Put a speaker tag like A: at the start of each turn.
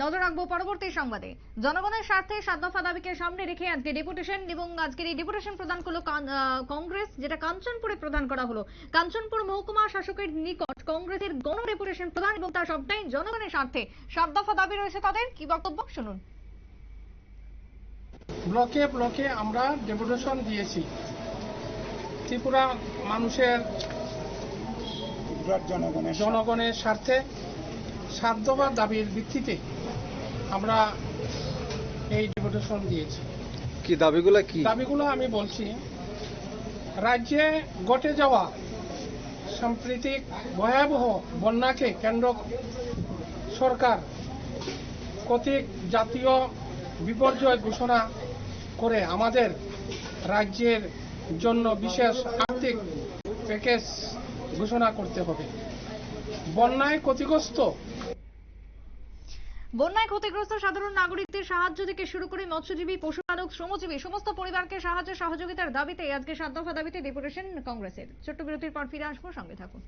A: নজর রাখব পরবর্তী সংবাদে। জনগণের স্বার্থে সাত দফা দাবিকে সামনে রেখে আজকে ডেপুটেশন এবং আজকের এই ডেপুটেশন প্রদান করল কংগ্রেস যেটা কাঞ্চনপুরে প্রদান করা হলো। কাঞ্চনপুর মহকুমা শাসকের নিকট কংগ্রেসের গণ ডেপুটেশন প্রদান এবং তার সবটাই জনগণের স্বার্থে। সাত দফা দাবি রয়েছে তাদের কি বক্তব্য? শুনুন।
B: ব্লকে ব্লকে আমরা ডেপুটেশন দিয়েছি। ত্রিপুরা মানুষের
C: জনগণের
B: জনগণের স্বার্থে সাত দফা দাবির ভিত্তিতে আমরা এই ডেপুটেশন দিয়েছি।
D: কি দাবিগুলো কি?
B: দাবিগুলো আমি বলছি রাজ্যে ঘটে যাওয়া সাম্প্রতিক ভয়াবহ বন্যাকে কেন্দ্র সরকার কর্তৃক জাতীয় বিপর্যয় ঘোষণা করে আমাদের রাজ্যের জন্য বিশেষ আর্থিক প্যাকেজ ঘোষণা করতে হবে। বন্যায় ক্ষতিগ্রস্ত
A: বন্যায় ক্ষতিগ্রস্ত সাধারণ নাগরিকদের সাহায্য থেকে শুরু করে মৎস্যজীবী, পশুপালক, শ্রমজীবী, সমস্ত পরিবারকে সাহায্য সহযোগিতার দাবিতে আজকে সাত দফা দাবিতে ডেপুটেশন কংগ্রেসের। ছোট্ট বিরতির পর ফিরে আসব, সঙ্গে থাকুন।